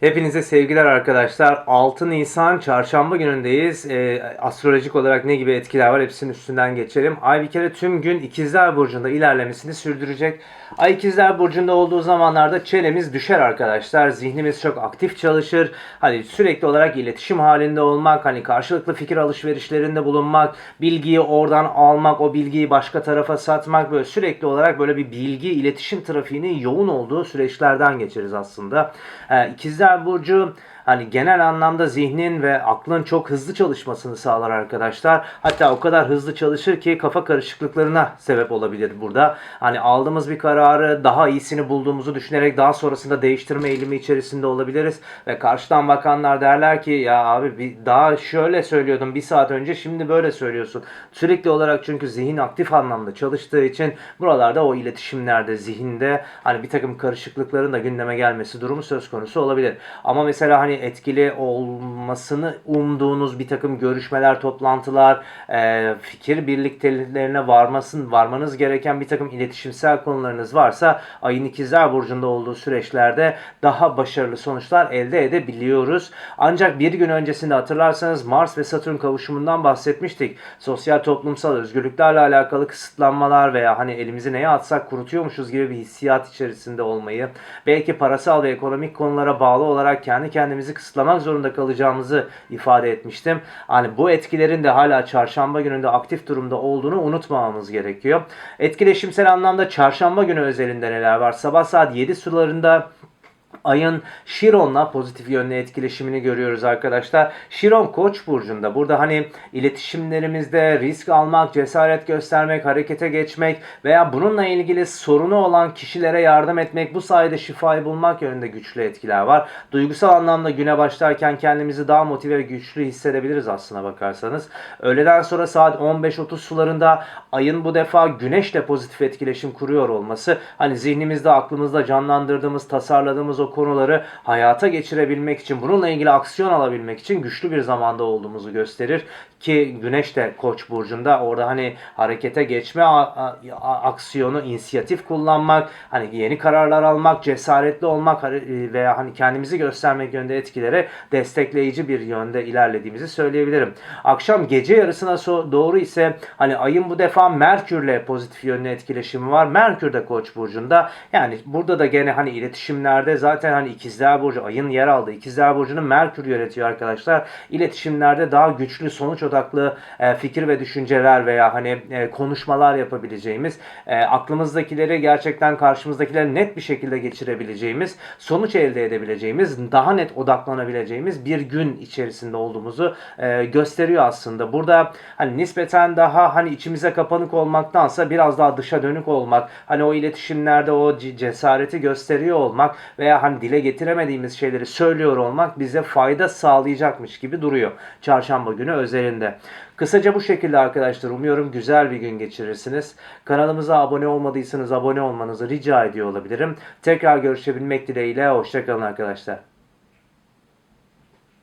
Hepinize sevgiler arkadaşlar. 6 Nisan çarşamba günündeyiz. Ee, astrolojik olarak ne gibi etkiler var hepsinin üstünden geçelim. Ay bir kere tüm gün İkizler Burcu'nda ilerlemesini sürdürecek. Ay İkizler Burcu'nda olduğu zamanlarda çenemiz düşer arkadaşlar. Zihnimiz çok aktif çalışır. Hani sürekli olarak iletişim halinde olmak, hani karşılıklı fikir alışverişlerinde bulunmak, bilgiyi oradan almak, o bilgiyi başka tarafa satmak böyle sürekli olarak böyle bir bilgi iletişim trafiğinin yoğun olduğu süreçlerden geçeriz aslında. Ee, İkizler Burcu hani genel anlamda zihnin ve aklın çok hızlı çalışmasını sağlar arkadaşlar. Hatta o kadar hızlı çalışır ki kafa karışıklıklarına sebep olabilir burada. Hani aldığımız bir kararı daha iyisini bulduğumuzu düşünerek daha sonrasında değiştirme eğilimi içerisinde olabiliriz. Ve karşıdan bakanlar derler ki ya abi bir daha şöyle söylüyordum bir saat önce şimdi böyle söylüyorsun. Sürekli olarak çünkü zihin aktif anlamda çalıştığı için buralarda o iletişimlerde zihinde hani bir takım karışıklıkların da gündeme gelmesi durumu söz konusu olabilir. Ama mesela hani etkili olmasını umduğunuz bir takım görüşmeler, toplantılar, e, fikir birlikteliklerine varmasın, varmanız gereken bir takım iletişimsel konularınız varsa ayın ikizler burcunda olduğu süreçlerde daha başarılı sonuçlar elde edebiliyoruz. Ancak bir gün öncesinde hatırlarsanız Mars ve Satürn kavuşumundan bahsetmiştik. Sosyal toplumsal özgürlüklerle alakalı kısıtlanmalar veya hani elimizi neye atsak kurutuyormuşuz gibi bir hissiyat içerisinde olmayı, belki parasal ve ekonomik konulara bağlı olarak kendi kendimizi kısıtlamak zorunda kalacağımızı ifade etmiştim. Hani bu etkilerin de hala çarşamba gününde aktif durumda olduğunu unutmamamız gerekiyor. Etkileşimsel anlamda çarşamba günü özelinde neler var? Sabah saat 7 sularında Ayın Şiron'la pozitif yönlü etkileşimini görüyoruz arkadaşlar. Şiron Koç burcunda. Burada hani iletişimlerimizde risk almak, cesaret göstermek, harekete geçmek veya bununla ilgili sorunu olan kişilere yardım etmek, bu sayede şifayı bulmak yönünde güçlü etkiler var. Duygusal anlamda güne başlarken kendimizi daha motive ve güçlü hissedebiliriz aslına bakarsanız. Öğleden sonra saat 15.30 sularında ayın bu defa güneşle pozitif etkileşim kuruyor olması hani zihnimizde, aklımızda canlandırdığımız, tasarladığımız o konuları hayata geçirebilmek için, bununla ilgili aksiyon alabilmek için güçlü bir zamanda olduğumuzu gösterir. Ki Güneş de Koç burcunda orada hani harekete geçme aksiyonu, inisiyatif kullanmak, hani yeni kararlar almak, cesaretli olmak hani- veya hani kendimizi göstermek yönde etkilere destekleyici bir yönde ilerlediğimizi söyleyebilirim. Akşam gece yarısına doğru ise hani ayın bu defa Merkürle pozitif yönlü etkileşimi var. Merkür de Koç burcunda. Yani burada da gene hani iletişimlerde zaten hani ikizler burcu ayın yer aldığı ikizler burcunu Merkür yönetiyor arkadaşlar. İletişimlerde daha güçlü sonuç odaklı e, fikir ve düşünceler veya hani e, konuşmalar yapabileceğimiz, e, aklımızdakileri gerçekten karşımızdakileri net bir şekilde geçirebileceğimiz, sonuç elde edebileceğimiz, daha net odaklanabileceğimiz bir gün içerisinde olduğumuzu e, gösteriyor aslında. Burada hani nispeten daha hani içimize kapanık olmaktansa biraz daha dışa dönük olmak, hani o iletişimlerde o cesareti gösteriyor olmak veya hani dile getiremediğimiz şeyleri söylüyor olmak bize fayda sağlayacakmış gibi duruyor. Çarşamba günü özelinde. Kısaca bu şekilde arkadaşlar umuyorum güzel bir gün geçirirsiniz. Kanalımıza abone olmadıysanız abone olmanızı rica ediyor olabilirim. Tekrar görüşebilmek dileğiyle hoşçakalın arkadaşlar.